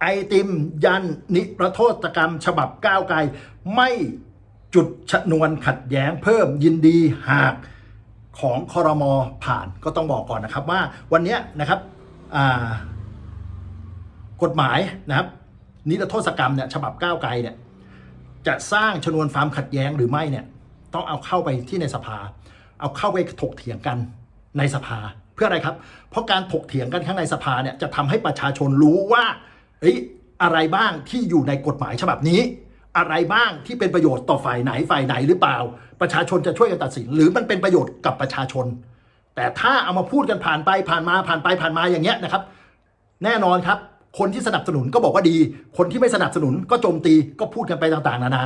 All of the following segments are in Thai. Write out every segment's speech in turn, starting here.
ไอติมยันนิรโทษกรรม ฉบับก้าวไกล ไม่จุดชนวนขัดแย้งเพิ่มยินดีหากของคอรมอผ่านก็ต้องบอกก่อนนะครับว่าวันนี้นะครับกฎหมายนะครับ นิรโทษกรรมเนี่ยฉบับก้าวไกลเนี่ยจะสร้างชนวนความขัดแย้งหรือไม่เนี่ยต้องเอาเข้าไปที่ในสภา เอาเข้าไปถกเถียงกันในสภาเพื่ออะไรครับ เพราะการถกเถียงกันข้างในสภาเนี่ยจะทำให้ประชาชนรู้ว่า เฮ้ยอะไรบ้างที่อยู่ในกฎหมายฉบับนี้ อะไรบ้างที่เป็นประโยชน์ต่อฝ่ายไหนฝ่ายไหนหรือเปล่า ประชาชนจะช่วยกันตัดสิน หรือมันเป็นประโยชน์กับประชาชน แต่ถ้าเอามาพูดกันผ่านไปผ่านมาผ่านไปผ่านมาอย่างเงี้ยนะครับ แน่นอนครับ คนที่สนับสนุนก็บอกว่าดี คนที่ไม่สนับสนุนก็โจมตีก็พูดกันไปต่างๆ นานา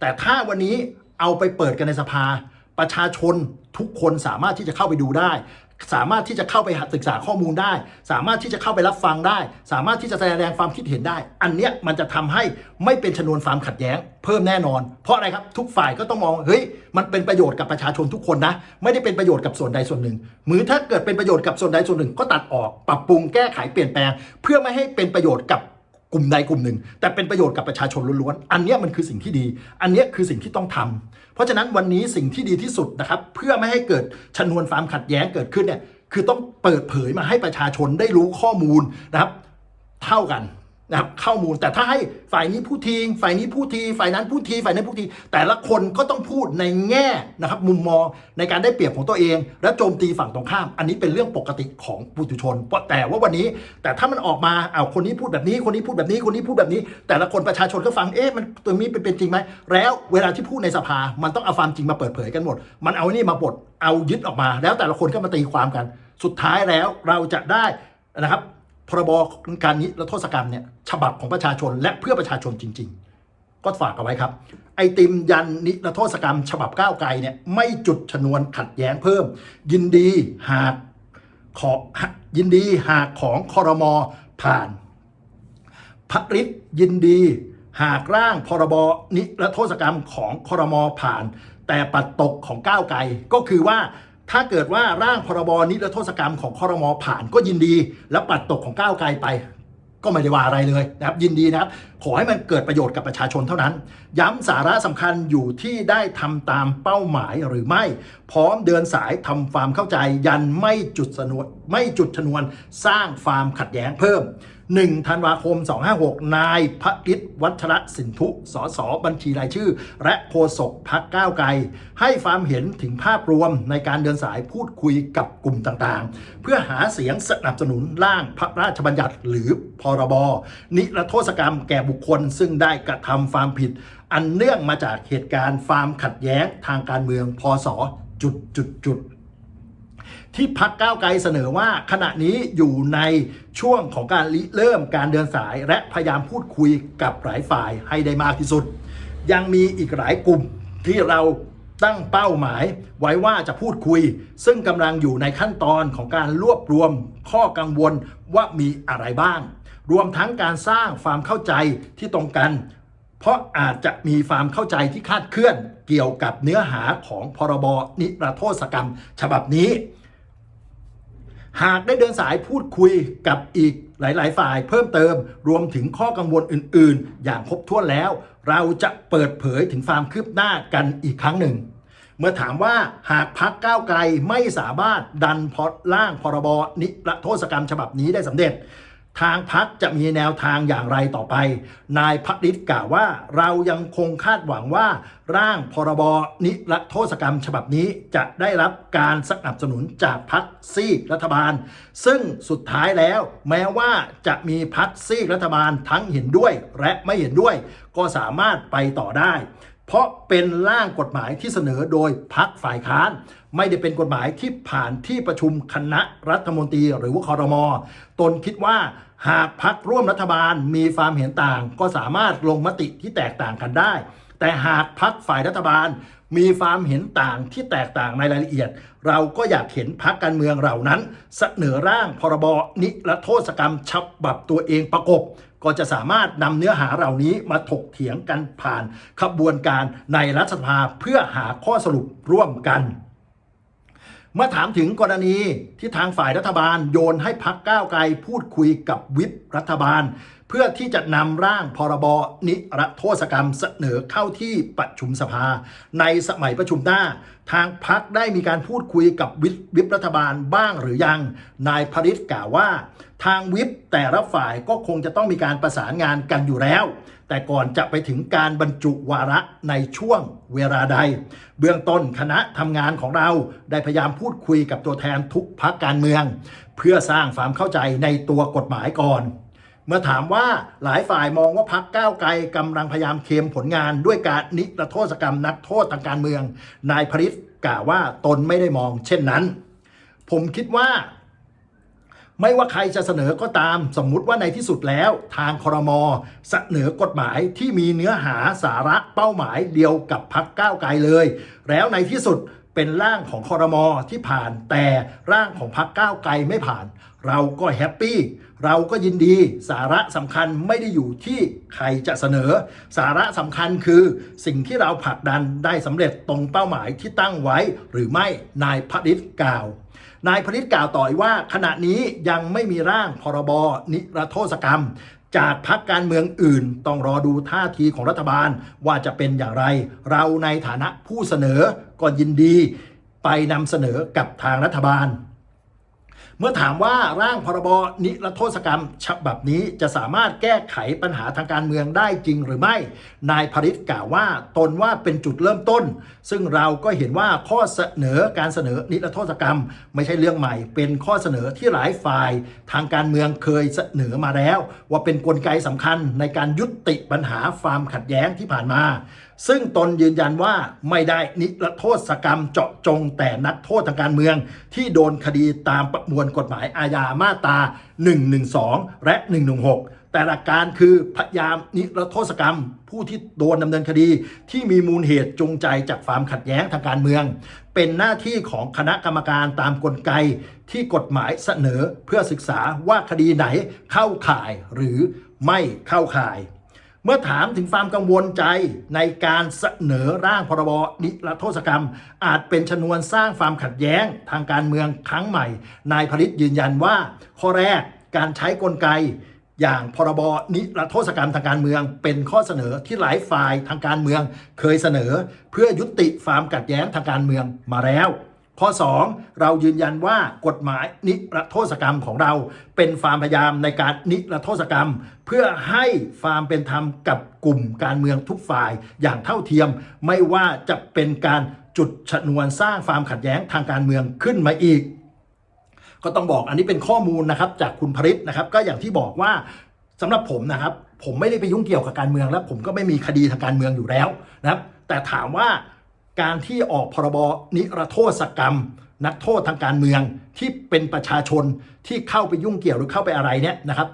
แต่ถ้าวันนี้เอาไปเปิดกันในสภาประชาชนทุกคนสามารถที่จะเข้าไปดูได้ สามารถที่จะเข้าไปศึกษาข้อมูลได้ สามารถที่จะเข้าไปรับฟังได้ สามารถที่จะแสดงความคิดเห็นได้ อันเนี้ยมันจะทำให้ไม่เป็นชนวนความขัดแย้ง เพิ่มแน่นอน เพราะอะไรครับทุกฝ่ายก็ต้องมองเฮ้ยมันเป็นประโยชน์กับประชาชนทุกคนนะไม่ได้เป็นประโยชน์กับส่วนใดส่วนหนึ่งหรือถ้าเกิดเป็นประโยชน์กับส่วนใดส่วนหนึ่ง ก็ตัดออกปรับปรุงแก้ไขเปลี่ยนแปลง เพื่อไม่ให้เป็นประโยชน์กับ กลุ่มใดกลุ่มหนึ่ง แต่เป็นประโยชน์กับประชาชนล้วนๆ อันนี้มันคือสิ่งที่ดี อันนี้คือสิ่งที่ต้องทำเพราะฉะนั้นวันนี้สิ่งที่ดีที่สุดนะครับ เพื่อไม่ให้เกิดชนวนความขัดแย้งเกิดขึ้นเนี่ยคือต้องเปิดเผยมาให้ประชาชนได้รู้ข้อมูลนะครับ เท่ากัน นะครับข้อมูลแต่ถ้าให้ฝ่ายนี้พูดทีฝ่ายนี้พูดทีฝ่ายนั้นพูดทีฝ่ายนั้นพูดที แต่ละคนก็ต้องพูดในแง่นะครับมุมมองในการได้เปรียบของตัวเอง และโจมตีฝั่งตรงข้าม อันนี้เป็นเรื่องปกติของปุถุชนเพราะแต่ว่าวันนี้แต่ถ้ามันออกมาเอาคนนี้พูดแบบนี้ คนนี้พูดแบบนี้คนนี้พูดแบบนี้ แต่ละคนประชาชนก็ฟังเอ๊ะมันตัวนี้เป็นเป็นจริงไหมแล้วเวลาที่พูดในสภามันต้องเอาความจริงมาเปิดเผยกันหมด มันเอานี่มาบดเอายึดออกมา แล้วแต่ละคนก็มาตีความกัน สุดท้ายแล้วเราจะได้นะครับ พรบการนิรโทษกรรมเนี่ยฉบับของประชาชนและเพื่อประชาชนจริง ๆ ก็ฝากเอาไว้ครับ ไอติมยันนิรโทษกรรม ฉบับก้าวไกลเนี่ยไม่จุดชนวนขัดแย้งเพิ่ม ยินดีหากขอยินดีหากของคอรมอผ่านพริษยินดีหากร่างพรบนิรโทษกรรมของคอรมอผ่าน แต่ปัดตกของก้าวไกลก็คือว่า ถ้าเกิดว่าร่างพรบนิรโทษกรรมของคอรมอผ่านก็ยินดี และปัดตกของก้าวไกลไป ก็ไม่ได้ว่าอะไรเลยนะครับ ยินดีนะครับ ขอให้มันเกิดประโยชน์กับประชาชนเท่านั้น ย้ำสาระสำคัญอยู่ที่ได้ทำตามเป้าหมายหรือไม่ พร้อมเดินสายทำความเข้าใจยันไม่จุดสนวนไม่จุดชนวน สร้างความขัดแย้งเพิ่ม 1ธันวาคม 256 นายพระอิทวัชระสินทุ สสบัญชีรายชื่อ และโฆษกพักก้าวไกล ให้ความเห็นถึงภาพรวมในการเดินสายพูดคุยกับกลุ่มต่างๆ เพื่อหาเสียงสนับสนุนร่างพระราชบัญญัติหรือพรบ นิรโทษกรรมแก่บุคคลซึ่งได้กระทำความผิด อันเนื่องมาจากเหตุการณ์ความขัดแย้งทางการเมืองพศจุดจุดจุด ที่พักก้าวไกลเสนอว่าขณะนี้อยู่ในช่วงของการริเริ่มการเดินสาย และพยายามพูดคุยกับหลายฝ่ายให้ได้มากที่สุด ยังมีอีกหลายกลุ่มที่เราตั้งเป้าหมายไว้ว่าจะพูดคุย ซึ่งกำลังอยู่ในขั้นตอนของการรวบรวมข้อกังวลว่ามีอะไรบ้าง รวมทั้งการสร้างความเข้าใจที่ตรงกัน เพราะอาจจะมีความเข้าใจที่คาดเคลื่อนเกี่ยวกับเนื้อหาของพรบนิรโทษกรรม ฉบับนี้ หากได้เดินสายพูดคุยกับอีกหลาย ๆ ฝ่ายเพิ่มเติม รวมถึงข้อกังวลอื่น ๆ อย่างครบถ้วนแล้ว เราจะเปิดเผยถึงความคืบหน้ากันอีกครั้งหนึ่ง เมื่อถามว่าหากพักก้าวไกลไม่สามารถดันพอร่างพรบนิรโทษกรรมฉบับนี้ได้สำเร็จ ทางพักจะมีแนวทางอย่างไรต่อไป นายพักฤทธิ์กล่าวว่า เรายังคงคาดหวังว่า ร่างพรบนิรโทษกรรมฉบับนี้จะได้รับการสนับสนุนจากพักซีกรัฐบาล ซึ่งสุดท้ายแล้ว แม้ว่าจะมีพักซีกรัฐบาลทั้งเห็นด้วยและไม่เห็นด้วย ก็สามารถไปต่อได้ เพราะเป็นร่างกฎหมายที่เสนอโดยพักฝ่ายค้าน ไม่ได้เป็นกฎหมายที่ผ่านที่ประชุมคณะรัฐมนตรีหรือว่าคอรมอตนคิดว่าหากพักร่วมรัฐบาลมีความเห็นต่าง ก็สามารถลงมติที่แตกต่างกันได้ แต่หากพักฝ่ายรัฐบาลมีความเห็นต่างที่แตกต่างในรายละเอียด เราก็อยากเห็นพักการเมืองเหล่านั้น เสนอร่างพรบนิรโทษกรรมฉบับตัวเองประกบ ก็จะสามารถนำเนื้อหาเหล่านี้มาถกเถียงกันผ่านขบวนการในรัฐสภาเพื่อหาข้อสรุปร่วมกัน เมื่อถามถึงกรณีที่ทางฝ่ายรัฐบาลโยนให้พักก้าวไกลพูดคุยกับวิปรัฐบาล เพื่อที่จะนำร่างพรบนิรโทษกรรมเสนอเข้าที่ประชุมสภา ในสมัยประชุมหน้า ทางพักได้มีการพูดคุยกับวิปวิปรัฐบาลบ้างหรือยัง นายพริตกล่าวว่า ทางวิปแต่ละฝ่ายก็คงจะต้องมีการประสานงานกันอยู่แล้ว แต่ก่อนจะไปถึงการบรรจุวาระในช่วงเวลาใด เบื้องต้นคณะทำงานของเราได้พยายามพูดคุยกับตัวแทนทุกพักการเมือง เพื่อสร้างความเข้าใจในตัวกฎหมายก่อนเมื่อถามว่าหลายฝ่ายมองว่าพักก้าวไกลกำลังพยายามเคมผลงานด้วยการนิรโทษกรรมนักโทษทางการเมือง นายพริตกล่าวว่าตนไม่ได้มองเช่นนั้น ผมคิดว่า ไม่ว่าใครจะเสนอก็ตาม สมมุติว่าในที่สุดแล้ว ทางครมเสนอกฎหมายที่มีเนื้อหาสาระเป้าหมายเดียวกับพักก้าวไกลเลย แล้วในที่สุดเป็นร่างของครมที่ผ่านแต่ร่างของพักก้าวไกลไม่ผ่าน เราก็แฮปปี้เราก็ยินดีสาระสำคัญไม่ได้อยู่ที่ใครจะเสนอ สาระสำคัญคือสิ่งที่เราผลักดันได้สำเร็จตรงเป้าหมายที่ตั้งไว้หรือไม่นายพดิษฐ์กล่าว นายพนิษฐ์กล่าวต่ออีกว่า ขณะนี้ยังไม่มีร่างพรบนิรโทษกรรม จากพักการเมืองอื่น ต้องรอดูท่าทีของรัฐบาลว่าจะเป็นอย่างไร เราในฐานะผู้เสนอก็ยินดี ไปนำเสนอกับทางรัฐบาล เมื่อถามว่าร่างพรบนิรโทษกรรมฉบับนี้จะสามารถแก้ไขปัญหาทางการเมืองได้จริงหรือไม่ นายพริตกล่าวว่าตนว่าเป็นจุดเริ่มต้น ซึ่งเราก็เห็นว่าข้อเสนอการเสนอนิรโทษกรรม ไม่ใช่เรื่องใหม่ เป็นข้อเสนอที่หลายฝ่าย ทางการเมืองเคยเสนอมาแล้ว ว่าเป็นนกลไกสำคัญในการยุติปัญหาความขัดแย้งที่ผ่านมา ซึ่งตนยืนยันว่าไม่ได้นิรโทษกรรมเจาะจงแต่นักโทษทางการเมือง ที่โดนคดีตามประมวลกฎหมายอาญามาตรา 112 และ 116 แต่หลักการคือพยายามนิรโทษกรรม ผู้ที่โดนดำเนินคดี ที่มีมูลเหตุจูงใจจากความขัดแย้งทางการเมือง เป็นหน้าที่ของคณะกรรมการตามกลไกที่กฎหมายเสนอเพื่อศึกษาว่าคดีไหนเข้าข่ายหรือไม่เข้าข่าย เมื่อถามถึงความกังวลใจในการเสนอร่างพรบนิรโทษกรรม อาจเป็นชนวนสร้างความขัดแย้งทางการเมืองครั้งใหม่ นายผลิตยืนยันว่า ข้อแรกการใช้กลไก อย่างพรบนิรโทษกรรมทางการเมือง เป็นข้อเสนอที่หลายฝ่ายทางการเมือง เคยเสนอเพื่อยุติความขัดแย้งทางการเมืองมาแล้ว ข้อ 2 เรายืนยันว่ากฎหมายนิรโทษกรรมของเรา เป็นความพยายามในการนิรโทษกรรม เพื่อให้ความเป็นธรรมกับกลุ่มการเมืองทุกฝ่ายอย่างเท่าเทียม ไม่ว่าจะเป็นการจุดชนวนสร้างความขัดแย้งทางการเมืองขึ้นมาอีก ก็ต้องบอกอันนี้เป็นข้อมูลนะครับจากคุณพริษนะครับ ก็อย่างที่บอกว่าสำหรับผมนะครับ ผมไม่ได้ไปยุ่งเกี่ยวกับการเมืองและผมก็ไม่มีคดีทางการเมืองอยู่แล้วนะครับ แต่ถามว่า การที่ออกพรบนิรโทษกรรม นักโทษทางการเมืองที่เป็นประชาชนที่เข้าไปยุ่งเกี่ยวหรือเข้าไปอะไรเนี่ยนะครับ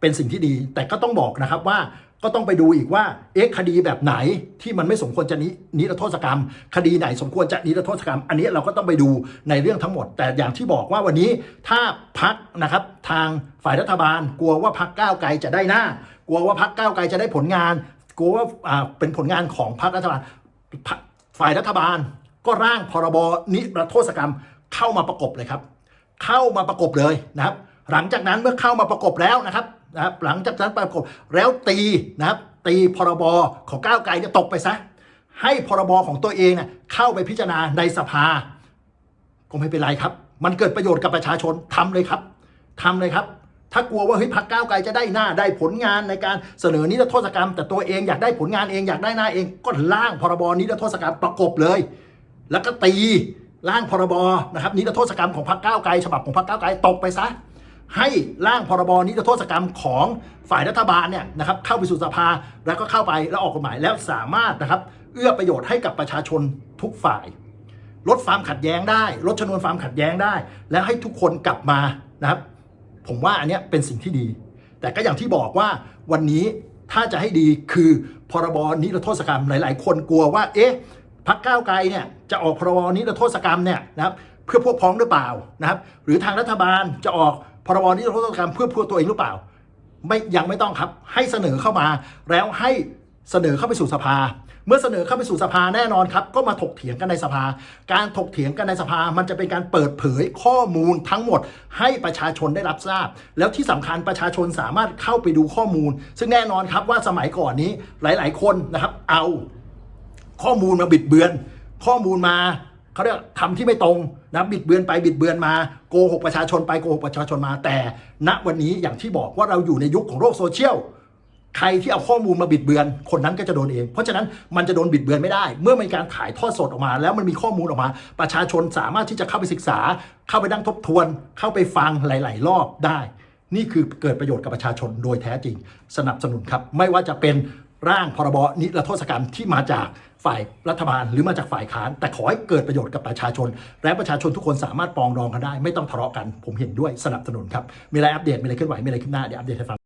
เป็นสิ่งที่ดีแต่ก็ต้องบอกนะครับว่าก็ต้องไปดูอีกว่าเอ๊ะคดีแบบไหนที่มันไม่สมควรจะนินิรโทษกรรม คดีไหนสมควรจะนิรโทษกรรม อันนี้เราก็ต้องไปดูในเรื่องทั้งหมด แต่อย่างที่บอกว่าวันนี้ถ้าพักนะครับทางฝ่ายรัฐบาล กลัวว่าพักก้าวไกลจะได้หน้า กลัวว่าพักก้าวไกลจะได้ผลงาน กลัวว่าอ่าเป็นผลงานของพักรัฐบาลพรรค ฝ่ายรัฐบาลก็ร่างพรบนิรโทษกรรมเข้ามาประกบเลยครับ เข้ามาประกบเลยนะครับ หลังจากนั้นเมื่อเข้ามาประกบแล้วนะครับนะครับหลังจากนั้นประกบแล้วตีนะครับ ตีพรบของก้าวไกลเนี่ยตกไปซะให้พรบของตัวเองเนี่ยเข้าไปพิจารณาในสภาก็ไม่เป็นไรครับ มันเกิดประโยชน์กับประชาชนทำเลยครับทำเลยครับ ถ้ากลัวว่าเฮ้ยพักก้าวไกลจะได้หน้าได้ผลงานในการเสนอนิรโทษกรรม แต่ตัวเองอยากได้ผลงานเองอยากได้หน้าเองก็ร่างพรบนิรโทษกรรมประกบเลย แล้วก็ตีร่างพรบนะครับนิรโทษกรรมของพรรคก้าวไกลฉบับของพรรคก้าวไกลตกไปซะให้ร่างพรบนิรโทษกรรมของฝ่ายรัฐบาลเนี่ยนะครับเข้าไปสู่สภาแล้วก็เข้าไปแล้วออกกฎหมายแล้วสามารถนะครับเอื้อประโยชน์ให้กับประชาชนทุกฝ่าย ลดความขัดแย้งได้ ลดชนวนความขัดแย้งได้ และให้ทุกคนกลับมานะครับ ผมว่าอันเนี้ยเป็นสิ่งที่ดี แต่ก็อย่างที่บอกว่าวันนี้ถ้าจะให้ดีคือพรบนิรโทษกรรมหลาย ๆ คนกลัวว่า เอ๊ะพักก้าวไกลเนี่ยจะออกพรบนิรโทษกรรมเนี่ยนะครับเพื่อพวกพ้องหรือเปล่านะครับ หรือทางรัฐบาลจะออกพรบนิรโทษกรรมเพื่อพวกตัวเองหรือเปล่า ไม่ยังไม่ต้องครับให้เสนอเข้ามา แล้วให้เสนอเข้าไปสู่สภา เมื่อเสนอเข้าไปสู่สภาแน่นอนครับ ก็มาถกเถียงกันในสภา การถกเถียงกันในสภา มันจะเป็นการเปิดเผยข้อมูลทั้งหมด ให้ประชาชนได้รับทราบ แล้วที่สำคัญประชาชนสามารถเข้าไปดูข้อมูล ซึ่งแน่นอนครับว่าสมัยก่อนนี้หลาย ๆ คนนะครับ เอาข้อมูลมาบิดเบือน ข้อมูลมาเขาเรียกทำที่ไม่ตรงนะบิดเบือนไปบิดเบือนมาโกหกประชาชนไปโกหกประชาชนมาแต่ ณวันนี้อย่างที่บอกว่าเราอยู่ในยุคของโลกโซเชียล ใครที่เอาข้อมูลมาบิดเบือน คนนั้นก็จะโดนเอง เพราะฉะนั้นมันจะโดนบิดเบือนไม่ได้ เมื่อมีการถ่ายทอดสดออกมา แล้วมันมีข้อมูลออกมา ประชาชนสามารถที่จะเข้าไปศึกษา เข้าไปนั่งทบทวน เข้าไปฟังหลาย ๆ รอบได้ นี่คือเกิดประโยชน์กับประชาชนโดยแท้จริง สนับสนุนครับ ไม่ว่าจะเป็นร่างพรบนิรโทษกรรมที่มาจากฝ่ายรัฐบาลหรือมาจากฝ่ายค้าน แต่ขอให้เกิดประโยชน์กับประชาชน และประชาชนทุกคนสามารถปองดองกันได้ ไม่ต้องทะเลาะกัน ผมเห็นด้วยสนับสนุนครับมีอะไรอัปเดตมีอะไรเคลื่อนไหวมีอะไรขึ้นหน้าเดี๋ยวอัปเดตให้ฟัง